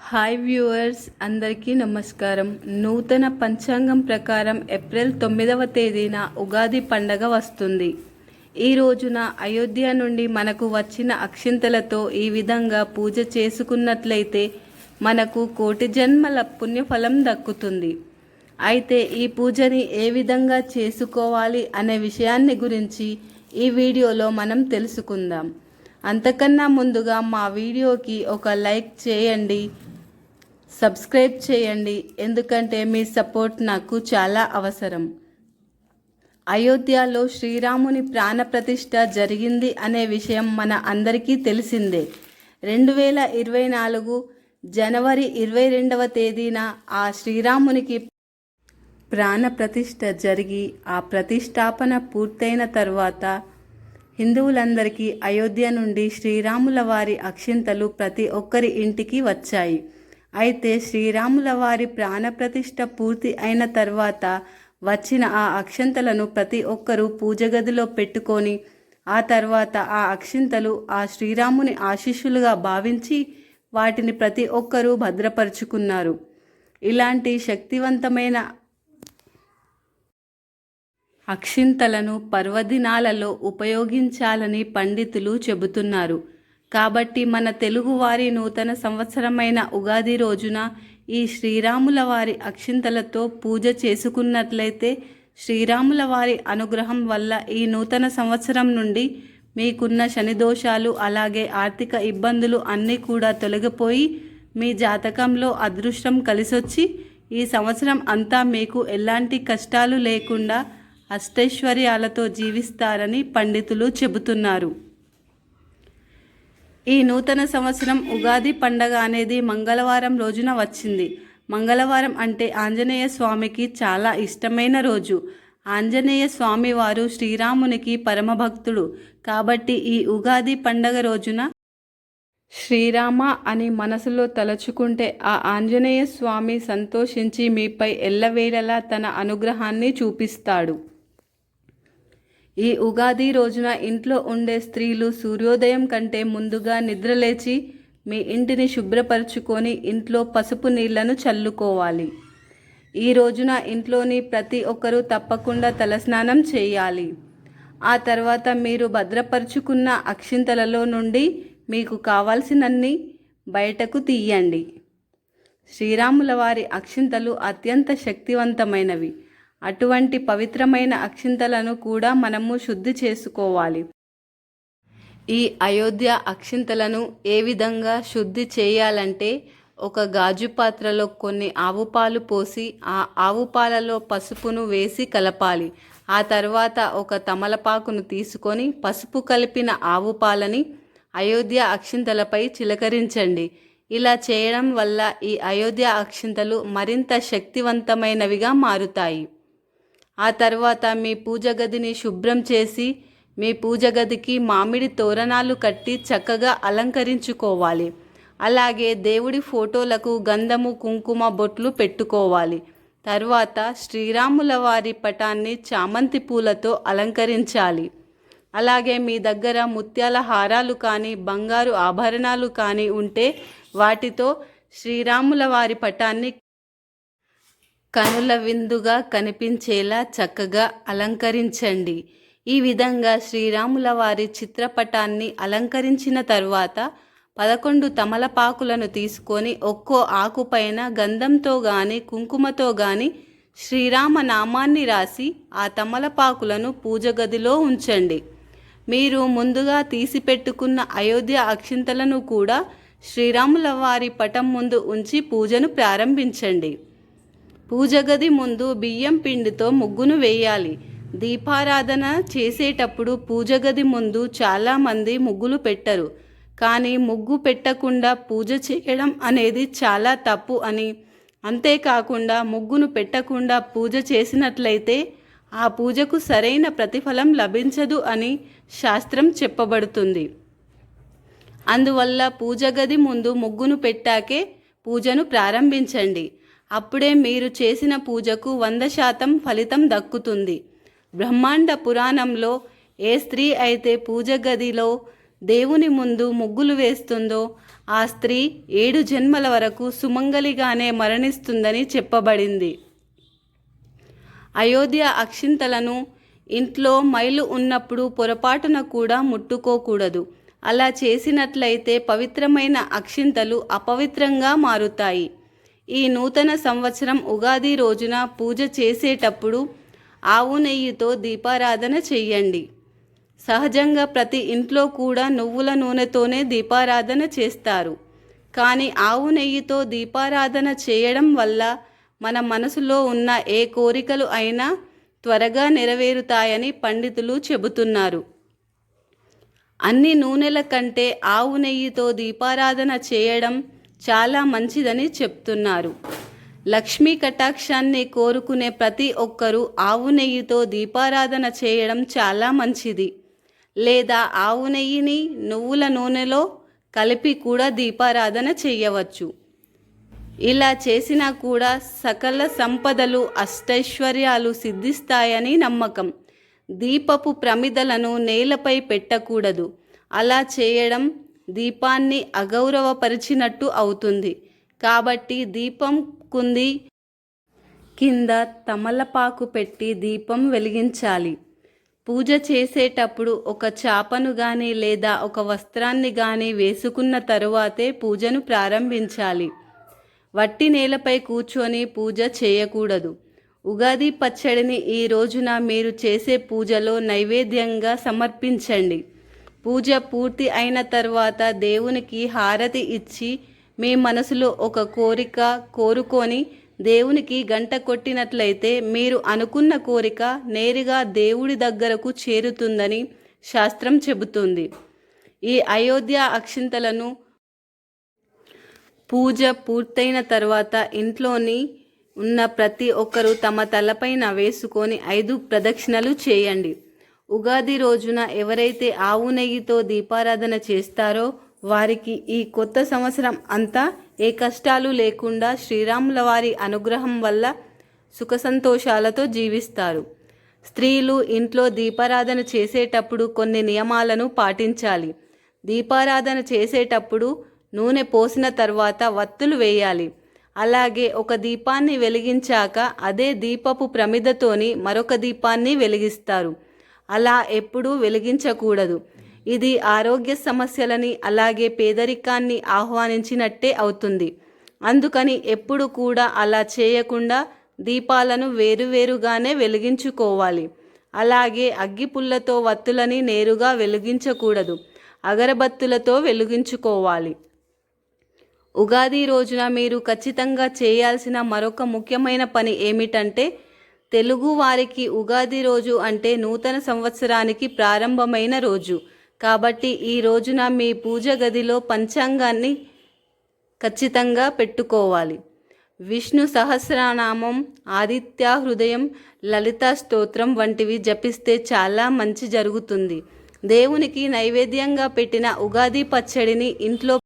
Hi viewers అందరికీ నమస్కారం. నూతన పంచాంగం ప్రకారం ఏప్రిల్ తొమ్మిదవ తేదీన ఉగాది పండగ వస్తుంది. ఈ రోజున అయోధ్య నుండి మనకు వచ్చిన అక్షింతలతో ఈ విధంగా పూజ చేసుకున్నట్లయితే మనకు కోటి జన్మల పుణ్యఫలం దక్కుతుంది. అయితే ఈ పూజని ఏ విధంగా చేసుకోవాలి అనే విషయాన్ని గురించి ఈ వీడియోలో మనం తెలుసుకుందాం. అంతకన్నా ముందుగా మా వీడియోకి ఒక లైక్ చేయండి. సబ్స్క్రైబ్ చేయండి. ఎందుకంటే మీ సపోర్ట్ నాకు చాలా అవసరం. అయోధ్యలో శ్రీరాముని ప్రాణప్రతిష్ఠ జరిగింది అనే విషయం మన అందరికీ తెలిసిందే. రెండు వేల ఇరవై నాలుగు జనవరి ఇరవై రెండవ తేదీన ఆ శ్రీరామునికి ప్రాణప్రతిష్ఠ జరిగి ఆ ప్రతిష్టాపన పూర్తయిన తర్వాత హిందువులందరికీ అయోధ్య నుండి శ్రీరాముల వారి అక్షింతలు ప్రతి ఒక్కరి ఇంటికి వచ్చాయి. అయితే శ్రీరాముల వారి ప్రాణప్రతిష్ఠ పూర్తి అయిన తర్వాత వచ్చిన ఆ అక్షంతలను ప్రతి ఒక్కరూ పూజ గదిలో పెట్టుకొని ఆ తర్వాత ఆ అక్షింతలు ఆ శ్రీరాముని ఆశీస్సులుగా భావించి వాటిని ప్రతి ఒక్కరూ భద్రపరుచుకున్నారు. ఇలాంటి శక్తివంతమైన అక్షింతలను పర్వదినాలలో ఉపయోగించాలని పండితులు చెబుతున్నారు. కాబట్టి మన తెలుగువారి నూతన సంవత్సరమైన ఉగాది రోజున ఈ శ్రీరాముల వారి అక్షింతలతో పూజ చేసుకున్నట్లయితే శ్రీరాముల వారి అనుగ్రహం వల్ల ఈ నూతన సంవత్సరం నుండి మీకున్న శని దోషాలు అలాగే ఆర్థిక ఇబ్బందులు అన్నీ కూడా తొలగిపోయి మీ జాతకంలో అదృష్టం కలిసొచ్చి ఈ సంవత్సరం అంతా మీకు ఎలాంటి కష్టాలు లేకుండా అష్టైశ్వర్యాలతో జీవిస్తారని పండితులు చెబుతున్నారు. ఈ నూతన సంవత్సరం ఉగాది పండగ అనేది మంగళవారం రోజున వచ్చింది. మంగళవారం అంటే ఆంజనేయ స్వామికి చాలా ఇష్టమైన రోజు. ఆంజనేయ స్వామి వారు శ్రీరామునికి పరమభక్తుడు. కాబట్టి ఈ ఉగాది పండగ రోజున శ్రీరామ అని మనసులో తలచుకుంటే ఆ ఆంజనేయ స్వామి సంతోషించి మీపై ఎల్లవేళలా తన అనుగ్రహాన్ని చూపిస్తాడు. ఈ ఉగాది రోజున ఇంట్లో ఉండే స్త్రీలు సూర్యోదయం కంటే ముందుగా నిద్రలేచి మీ ఇంటిని శుభ్రపరచుకొని ఇంట్లో పసుపు నీళ్ళను చల్లుకోవాలి. ఈ రోజున ఇంట్లోని ప్రతి ఒక్కరూ తప్పకుండా తలస్నానం చేయాలి. ఆ తర్వాత మీరు భద్రపరుచుకున్న అక్షింతలలో నుండి మీకు కావాల్సినన్ని బయటకు తీయండి. శ్రీరాముల వారి అక్షింతలు అత్యంత శక్తివంతమైనవి. అటువంటి పవిత్రమైన అక్షింతలను కూడా మనము శుద్ధి చేసుకోవాలి. ఈ అయోధ్య అక్షింతలను ఏ విధంగా శుద్ధి చేయాలంటే ఒక గాజు పాత్రలో కొన్ని ఆవు పాలు పోసి ఆ ఆవు పాలలో పసుపును వేసి కలపాలి. ఆ తర్వాత ఒక తమలపాకును తీసుకొని పసుపు కలిపిన ఆవు పాలని అయోధ్య అక్షింతలపై చిలకరించండి. ఇలా చేయడం వల్ల ఈ అయోధ్య అక్షింతలు మరింత శక్తివంతమైనవిగా మారుతాయి. ఆ తర్వాత మీ పూజ గదిని శుభ్రం చేసి మీ పూజ గదికి మామిడి తోరణాలు కట్టి చక్కగా అలంకరించుకోవాలి. అలాగే దేవుడి ఫోటోలకు గంధము కుంకుమ బొట్లు పెట్టుకోవాలి. తర్వాత శ్రీరాముల వారి పటాన్ని చామంతి పూలతో అలంకరించాలి. అలాగే మీ దగ్గర ముత్యాల హారాలు కానీ బంగారు ఆభరణాలు కానీ ఉంటే వాటితో శ్రీరాముల వారి పటాన్ని కనుల విందుగా కనిపించేలా చక్కగా అలంకరించండి. ఈ విధంగా శ్రీరాముల వారి చిత్రపటాన్ని అలంకరించిన తర్వాత పదకొండు తమలపాకులను తీసుకొని ఒక్కో ఆకుపైన గంధంతో గాని కుంకుమతో గాని శ్రీరామ నామాన్ని రాసి ఆ తమలపాకులను పూజ గదిలో ఉంచండి. మీరు ముందుగా తీసిపెట్టుకున్న అయోధ్య అక్షింతలను కూడా శ్రీరాముల వారి పటం ముందు ఉంచి పూజను ప్రారంభించండి. పూజ గది ముందు బియ్యం పిండితో ముగ్గును వేయాలి. దీపారాధన చేసేటప్పుడు పూజ గది ముందు చాలామంది ముగ్గులు పెట్టరు. కానీ ముగ్గు పెట్టకుండా పూజ చేయడం అనేది చాలా తప్పు అని. అంతేకాకుండా ముగ్గును పెట్టకుండా పూజ చేసినట్లయితే ఆ పూజకు సరైన ప్రతిఫలం లభించదు అని శాస్త్రం చెప్పబడుతుంది. అందువల్ల పూజ గది ముందు ముగ్గును పెట్టాకే పూజను ప్రారంభించండి. అప్పుడే మీరు చేసిన పూజకు వంద శాతం ఫలితం దక్కుతుంది. బ్రహ్మాండ పురాణంలో ఏ స్త్రీ అయితే పూజ గదిలో దేవుని ముందు ముగ్గులు వేస్తుందో ఆ స్త్రీ ఏడు జన్మల వరకు సుమంగలిగానే మరణిస్తుందని చెప్పబడింది. అయోధ్య అక్షింతలను ఇంట్లో మైలు ఉన్నప్పుడు పొరపాటున కూడా ముట్టుకోకూడదు. అలా చేసినట్లయితే పవిత్రమైన అక్షింతలు అపవిత్రంగా మారుతాయి. ఈ నూతన సంవత్సరం ఉగాది రోజున పూజ చేసేటప్పుడు ఆవు నెయ్యితో దీపారాధన చెయ్యండి. సహజంగా ప్రతి ఇంట్లో కూడా నువ్వుల నూనెతోనే దీపారాధన చేస్తారు. కానీ ఆవు నెయ్యితో దీపారాధన చేయడం వల్ల మన మనసులో ఉన్న ఏ కోరికలు అయినా త్వరగా నెరవేరుతాయని పండితులు చెబుతున్నారు. అన్ని నూనెల కంటే ఆవు నెయ్యితో దీపారాధన చేయడం చాలా మంచిదని చెప్తున్నారు. లక్ష్మీ కటాక్షాన్ని కోరుకునే ప్రతి ఒక్కరూ ఆవు నెయ్యితో దీపారాధన చేయడం చాలా మంచిది. లేదా ఆవు నెయ్యిని నువ్వుల నూనెలో కలిపి కూడా దీపారాధన చేయవచ్చు. ఇలా చేసినా కూడా సకల సంపదలు అష్టైశ్వర్యాలు సిద్ధిస్తాయని నమ్మకం. దీపపు ప్రమిదలను నేలపై పెట్టకూడదు. అలా చేయడం దీపాన్ని అగౌరవపరిచినట్టు అవుతుంది. కాబట్టి దీపం కుంది కింద తమలపాకు పెట్టి దీపం వెలిగించాలి. పూజ చేసేటప్పుడు ఒక చాపను గాని లేదా ఒక వస్త్రాన్ని గాని వేసుకున్న తరువాతే పూజను ప్రారంభించాలి. వట్టి నేలపై కూర్చొని పూజ చేయకూడదు. ఉగాది పచ్చడిని ఈ రోజున మీరు చేసే పూజలో నైవేద్యంగా సమర్పించండి. పూజ పూర్తి అయిన తర్వాత దేవునికి హారతి ఇచ్చి మీ మనసులో ఒక కోరిక కోరుకొని దేవునికి గంట కొట్టినట్లయితే మీరు అనుకున్న కోరిక నేరుగా దేవుడి దగ్గరకు చేరుతుందని శాస్త్రం చెబుతుంది. ఈ అయోధ్య అక్షింతలను పూజ పూర్తయిన తర్వాత ఇంట్లోని ఉన్న ప్రతి ఒక్కరూ తమ తలపైన వేసుకొని ఐదు ప్రదక్షిణలు చేయండి. ఉగాది రోజున ఎవరైతే ఆవు నెయ్యితో దీపారాధన చేస్తారో వారికి ఈ కొత్త సంవత్సరం అంతా ఏ కష్టాలు లేకుండా శ్రీరాముల వారి అనుగ్రహం వల్ల సుఖ సంతోషాలతో జీవిస్తారు. స్త్రీలు ఇంట్లో దీపారాధన చేసేటప్పుడు కొన్ని నియమాలను పాటించాలి. దీపారాధన చేసేటప్పుడు నూనె పోసిన తర్వాత వత్తులు వేయాలి. అలాగే ఒక దీపాన్ని వెలిగించాక అదే దీపపు ప్రమిదతోని మరొక దీపాన్ని వెలిగిస్తారు. అలా ఎప్పుడూ వెలిగించకూడదు. ఇది ఆరోగ్య సమస్యలని అలాగే పేదరికాన్ని ఆహ్వానించినట్టే అవుతుంది. అందుకని ఎప్పుడు కూడా అలా చేయకుండా దీపాలను వేరువేరుగానే వెలిగించుకోవాలి. అలాగే అగ్గిపుల్లతో వత్తులని నేరుగా వెలిగించకూడదు. అగరబత్తులతో వెలిగించుకోవాలి. ఉగాది రోజున మీరు ఖచ్చితంగా చేయాల్సిన మరొక ముఖ్యమైన పని ఏమిటంటే తెలుగు వారికి ఉగాది రోజు అంటే నూతన సంవత్సరానికి ప్రారంభమైన రోజు. కాబట్టి ఈ రోజున మీ పూజ గదిలో పంచాంగాన్ని ఖచ్చితంగా పెట్టుకోవాలి. విష్ణు సహస్రనామం ఆదిత్య హృదయం లలిత స్తోత్రం వంటివి జపిస్తే చాలా మంచి జరుగుతుంది. దేవునికి నైవేద్యంగా పెట్టిన ఉగాది పచ్చడిని ఇంట్లో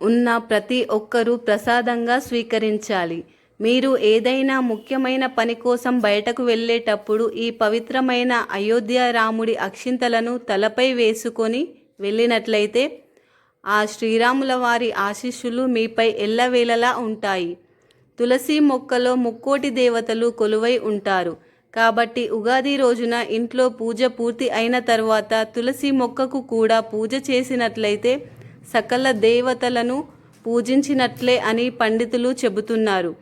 ఉన్న ప్రతి ఒక్కరూ ప్రసాదంగా స్వీకరించాలి. మీరు ఏదైనా ముఖ్యమైన పని కోసం బయటకు వెళ్ళేటప్పుడు ఈ పవిత్రమైన అయోధ్య రాముడి అక్షింతలను తలపై వేసుకొని వెళ్ళినట్లయితే ఆ శ్రీరాముల వారి ఆశీస్సులు మీపై ఎల్లవేళలా ఉంటాయి. తులసి మొక్కలో ముక్కోటి దేవతలు కొలువై ఉంటారు. కాబట్టి ఉగాది రోజున ఇంట్లో పూజ పూర్తి అయిన తర్వాత తులసి మొక్కకు కూడా పూజ చేసినట్లయితే సకల దేవతలను పూజించినట్లే అని పండితులు చెబుతున్నారు.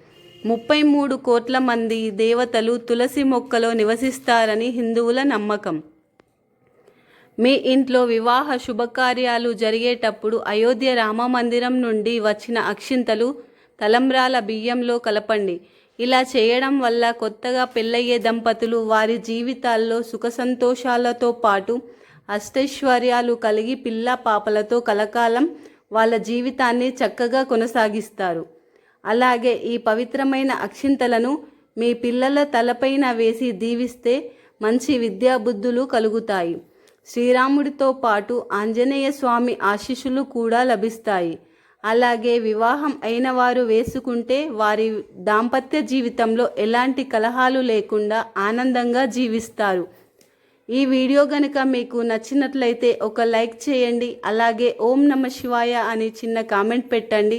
ముప్పై మూడు కోట్ల మంది దేవతలు తులసి మొక్కలో నివసిస్తారని హిందువుల నమ్మకం. మీ ఇంట్లో వివాహ శుభకార్యాలు జరిగేటప్పుడు అయోధ్య రామ మందిరం నుండి వచ్చిన అక్షింతలు తలంబ్రాల బియ్యంలో కలపండి. ఇలా చేయడం వల్ల కొత్తగా పెళ్ళయ్యే దంపతులు వారి జీవితాల్లో సుఖ సంతోషాలతో పాటు అష్టైశ్వర్యాలు కలిగి పిల్ల పాపలతో కలకాలం వాళ్ళ జీవితాన్ని చక్కగా కొనసాగిస్తారు. అలాగే ఈ పవిత్రమైన అక్షింతలను మీ పిల్లల తలపైన వేసి దీవిస్తే మంచి విద్యాబుద్ధులు కలుగుతాయి. శ్రీరాముడితో పాటు ఆంజనేయ స్వామి ఆశీస్సులు కూడా లభిస్తాయి. అలాగే వివాహం అయిన వారు వేసుకుంటే వారి దాంపత్య జీవితంలో ఎలాంటి కలహాలు లేకుండా ఆనందంగా జీవిస్తారు. ఈ వీడియో గనుక మీకు నచ్చినట్లయితే ఒక లైక్ చేయండి. అలాగే ఓం నమ శివాయ అని చిన్న కామెంట్ పెట్టండి.